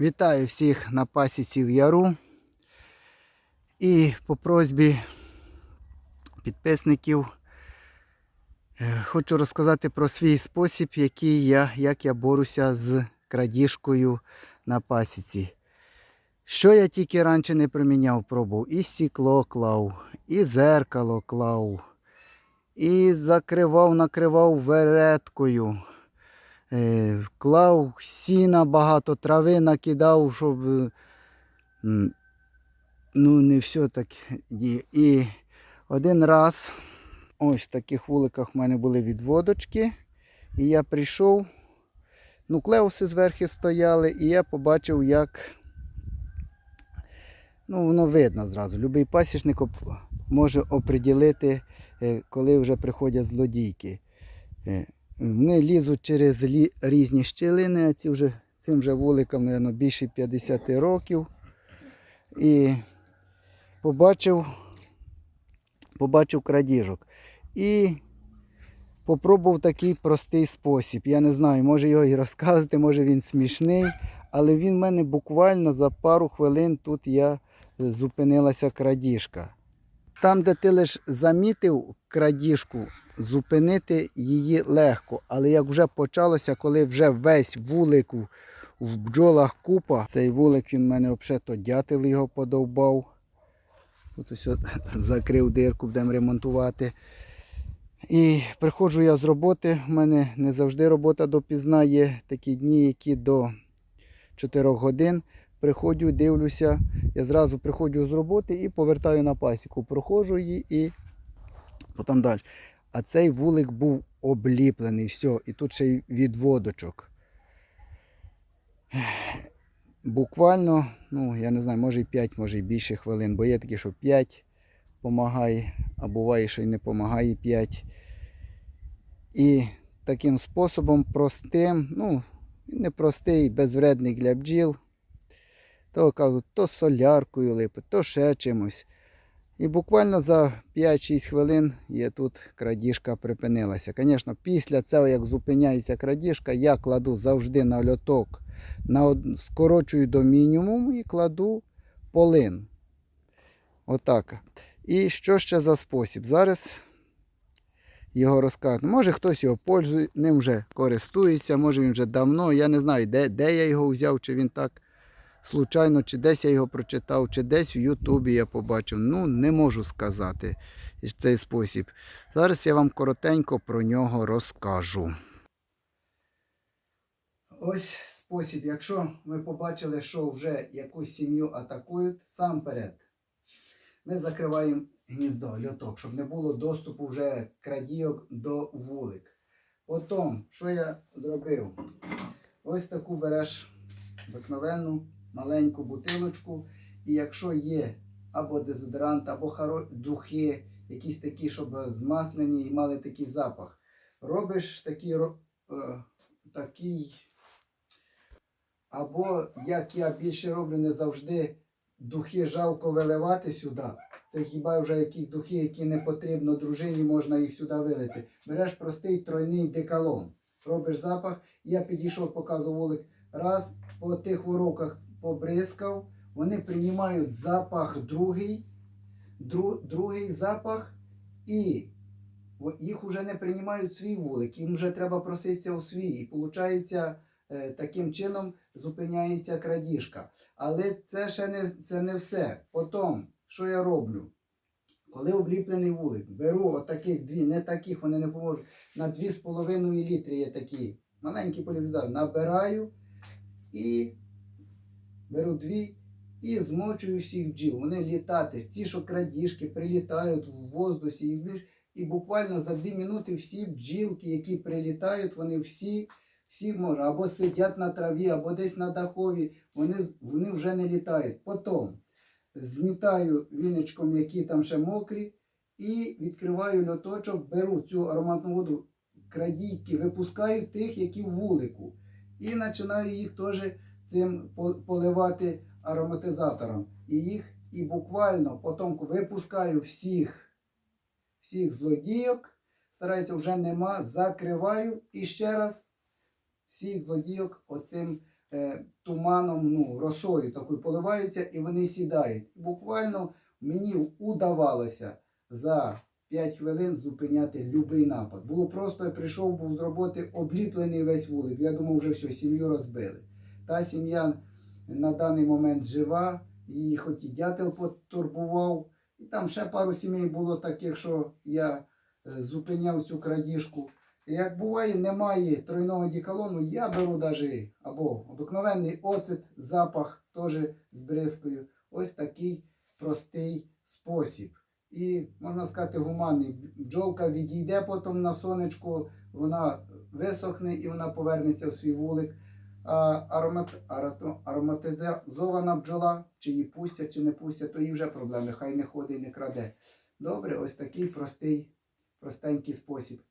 Вітаю всіх на пасіці в Яру. І по просьбі підписників е, хочу розказати про свій спосіб, який я, як я борюся з крадіжкою на пасіці. Що я тільки раніше не приміняв, пробував. І стекло клав, і зеркало клав, і закривав, накривав вереткою. Е, клав сіна багато, трави накидав, щоб е, ну не все так. І один раз ось в таких вуликах в мене були відводочки. І я прийшов, ну, клеуси зверху стояли, і я побачив, як ну, воно видно зразу. Любий пасічник може оприділити, е, коли вже приходять злодійки. Вони лізуть через різні щілини, а ці вже, цим вже вуликам, мабуть, більше 50 років. І побачив, побачив крадіжок. І попробував такий простий спосіб. Я не знаю, може його і розказати, може він смішний, але він в мене буквально за пару хвилин тут я е, зупинилася крадіжка. Там, де ти лише замітив крадіжку, зупинити її легко. Але як вже почалося, коли вже весь вулик в- в бджолах купа, цей вулик він в мене взагалі дятел його подовбав. Тут ось от закрив дирку, будемо ремонтувати. І приходжу я з роботи. У мене не завжди робота допізна. Є такі дні, які до 4 годин. Приходжу, дивлюся, я зразу приходжу з роботи і повертаю на пасіку. Проходжу її і потім далі. А цей вулик був обліплений, все, і тут ще й відводочок. Буквально, ну, я не знаю, може і 5, може і більше хвилин, бо є такі, що 5 допомагає, а буває, що й не допомагає 5. І таким способом простим, ну, він не безвредний для бджіл. То кажуть, то соляркою липить, то ще чимось. І буквально за 5-6 хвилин є тут крадіжка припинилася. Звісно, після цього, як зупиняється крадіжка, я кладу завжди на льоток, на, скорочую до мінімуму і кладу полин. Отак. І що ще за спосіб? Зараз його розкажу. Може хтось його пользує, ним вже користується, може він вже давно. Я не знаю, де, де я його взяв, чи він так случайно, чи десь я його прочитав, чи десь в Ютубі я побачив. Ну, не можу сказати цей спосіб. Зараз я вам коротенько про нього розкажу. Ось спосіб. Якщо ми побачили, що вже якусь сім'ю атакують, сам перед. Ми закриваємо гніздо, льоток, щоб не було доступу вже крадійок до вулик. Потім, що я зробив? Ось таку береш обикновенну маленьку бутилочку. І якщо є або дезодорант, або духи, якісь такі, щоб змаслені і мали такий запах. Робиш такий, е, такий або як я більше роблю, не завжди духи жалко виливати сюди. Це хіба вже які духи, які не потрібно дружині, можна їх сюди вилити. Береш простий тройний декалон, робиш запах. Я підійшов, показував вулик. Раз по тих воровках побризкав, вони приймають запах другий, дру, другий запах, і їх вже не приймають свій вулик, їм вже треба проситися у свій. І виходить, таким чином зупиняється крадіжка. Але це ще не, це не все. Потім, що я роблю? Коли обліплений вулик, беру отаких дві, не таких, вони не поможуть. На 2,5 літри є такі маленькі полівізор. Набираю і беру дві і змочую всіх бджіл. Вони літати. Ті, що крадіжки, прилітають в воздусі, їх збільш. І буквально за 2 минути всі бджілки, які прилітають, вони всі, всі можуть або сидять на траві, або десь на дахові, вони, вони вже не літають. Потім змітаю віночком, які там ще мокрі, і відкриваю льоточок, беру цю ароматну воду, крадійки, випускаю тих, які в вулику. І починаю їх теж цим поливати ароматизатором. І їх, і буквально потім випускаю всіх, всіх злодійок, стараюся вже нема, закриваю і ще раз всіх злодійок оцим е, туманом, ну, росою такою поливаються і вони сідають. Буквально мені удавалося за 5 хвилин зупиняти будь-який напад. Було просто, я прийшов, був з роботи обліплений весь вулик. Я думав, вже все, сім'ю розбили. Та сім'я на даний момент жива, її хоч і дятел потурбував. І там ще пару сімей було таких, що я е, зупиняв цю крадіжку. Як буває, немає тройного діколону, я беру навіть або обикновенний оцет, запах теж з бризкою. Ось такий простий спосіб. І можна сказати, гуманний. Бджолка відійде потім на сонечко, вона висохне і вона повернеться в свій вулик. Аромат, ароматизована бджола, чи її пустять, чи не пустять, то їй вже проблеми. Хай не ходить не краде. Добре, ось такий простий, простенький спосіб.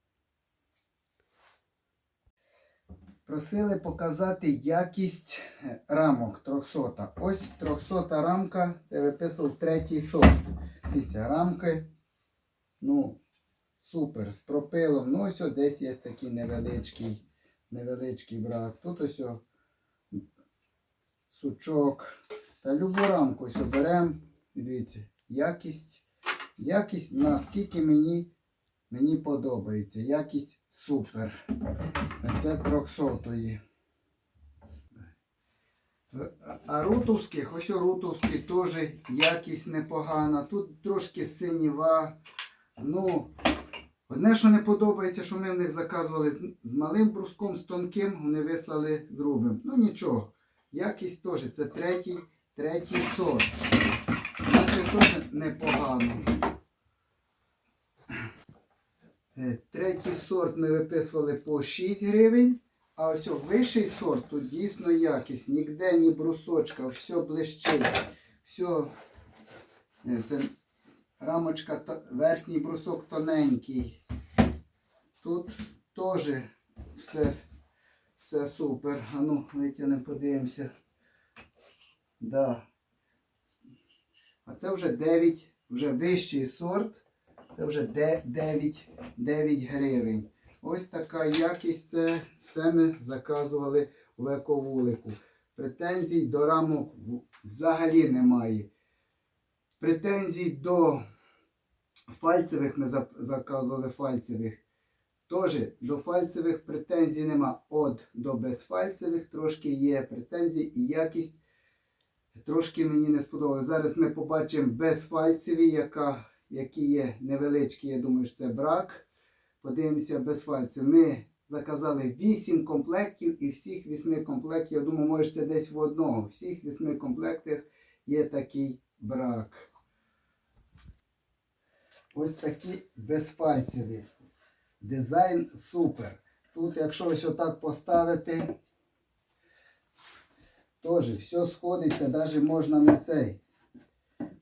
Просили показати якість рамок 300. Ось 300 рамка, це виписував третій сорт. Дивіться, рамки. Ну, супер, з пропилом. Ну, ось десь є такий невеличкий, невеличкий брак. Тут ось о, сучок. Та любу рамку ось беремо. Дивіться, якість, якість наскільки мені, мені подобається. Якість супер. Це 300-ї. А рутовських, ось у рутовські теж якість непогана. Тут трошки синіва. Ну, одне, що не подобається, що ми в них заказували з малим бруском, з тонким, вони вислали з грубим. Ну нічого. Якість теж. Це третій, третій сорт. Значить, теж непогано. Е, Третій сорт ми виписували по 6 гривень. А ось вищий сорт тут дійсно якість. Ніде ні брусочка, все блищить. Все. Е, Це рамочка, верхній брусок тоненький. Тут теж все, все супер. А ну, витягнемо, подивимося. Да. А це вже 9, вже вищий сорт. Це вже 9, 9 гривень. Ось така якість. Це все ми заказували в ековулику. Претензій до рамок взагалі немає. Претензій до фальцевих ми заказували фальцевих. Теж до фальцевих претензій нема. От до безфальцевих трошки є претензії і якість трошки мені не сподобалося. Зараз ми побачимо безфальцеві, яка, які є невеличкі, я думаю, що це брак. Подивимося без фальців. Ми заказали 8 комплектів і всіх 8 комплектів, я думаю, може це десь в одного. Всіх 8 комплектах є такий брак. Ось такі безфальцеві. Дизайн супер. Тут, якщо ось отак поставити, теж все сходиться, навіть можна на цей.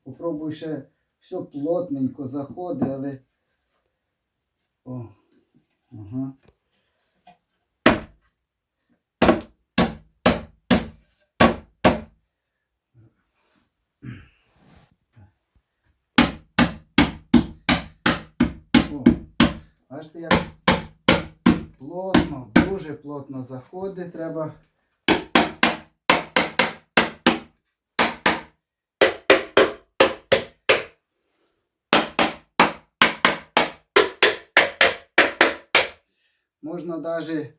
Попробуй ще все плотненько заходить, але. О, ага. О, бачите, як плотно, дуже плотно заходить, треба. Можна навіть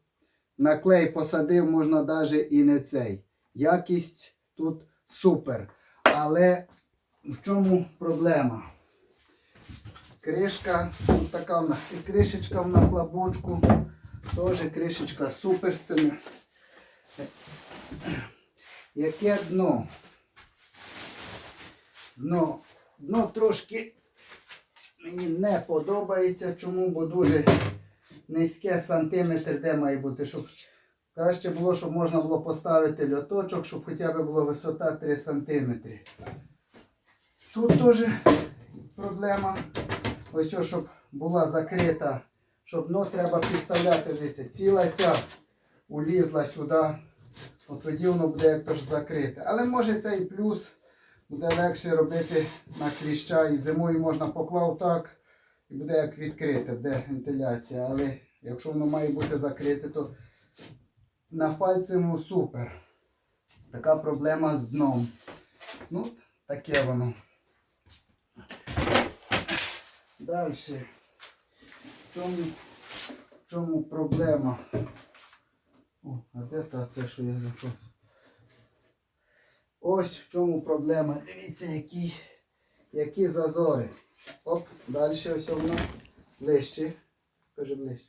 на клей посадив, можна навіть і не цей. Якість тут супер. Але в чому проблема? Кришка, тут така в нас і кришечка в нас лабучку. Теж кришечка супер з цими. Яке дно? Дно, дно трошки мені не подобається. Чому? Бо дуже низьке сантиметр, де має бути, щоб краще було, щоб можна було поставити льоточок, щоб хоча б була висота 3 сантиметри. Тут теж проблема. Ось, о, щоб була закрита, щоб дно треба підставляти. Дивіться, ціла ця улізла сюди. От тоді воно буде як то закрите. Але може це і плюс. Буде легше робити на кліща. І зимою можна поклав так. І буде як відкрите, буде вентиляція. Але якщо воно має бути закрите, то на фальцевому супер. Така проблема з дном. Ну, таке воно. Далі. В чому, в чому проблема? О, а де та це, що я запав? Ось в чому проблема. Дивіться, які, які зазори. Оп, далі ось воно ближче. Кажи ближче.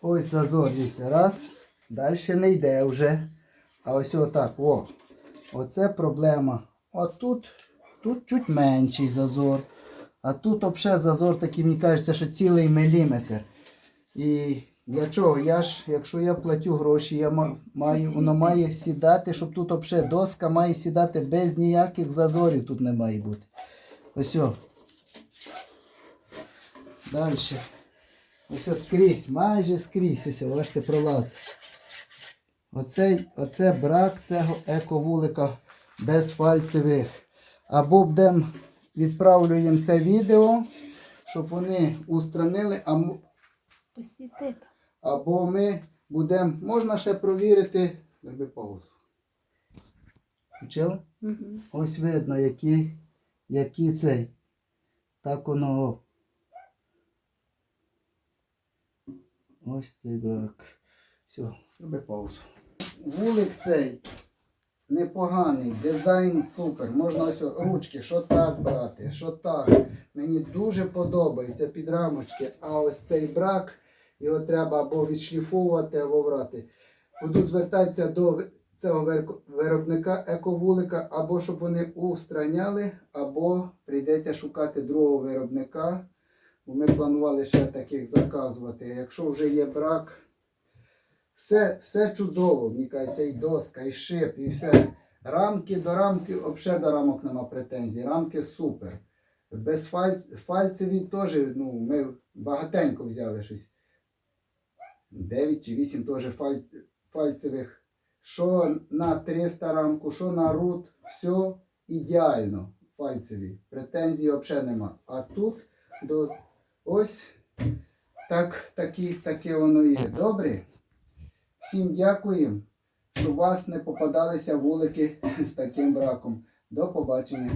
Ось зазор, дивіться, раз. Далі не йде вже. А ось отак, о. Оце проблема. От тут, чуть менший зазор. А тут взагалі зазор такий, мені кажеться, що цілий міліметр. І для чого? Я ж, якщо я платю гроші, я маю, воно має сідати, щоб тут взагалі доска має сідати без ніяких зазорів тут не має бути. Ось. Далі. Ось скрізь, майже скрізь, ось, о, бачите, пролазить. Оцей, оце брак цього ековулика без фальцевих. Або будемо відправлюємо це відео, щоб вони устранили, а Посвітити. або ми будемо, можна ще провірити. Зроби паузу. Включили? Угу. Ось видно, які, які цей. Так воно. Ось цей брак. Все, зроби паузу. Вулик цей непоганий, дизайн супер. Можна ось ручки, що так брати, що так. Мені дуже подобається під рамочки, а ось цей брак, його треба або відшліфовувати, або брати. Буду звертатися до цього виробника ековулика, або щоб вони устраняли, або прийдеться шукати другого виробника. Ми планували ще таких заказувати. Якщо вже є брак, все, все чудово, мені кажеться, і доска, і шип, і все. Рамки до рамки, взагалі до рамок нема претензій. Рамки супер. Без фальц, фальцеві теж, ну, ми багатенько взяли щось. 9 чи 8 теж фаль, фальцевих. Що на 300 рамку, що на рут, все ідеально фальцеві. Претензій взагалі нема. А тут до ось так, такі, таке воно є. Добре? Всім дякую, що у вас не попадалися вулики з таким браком. До побачення.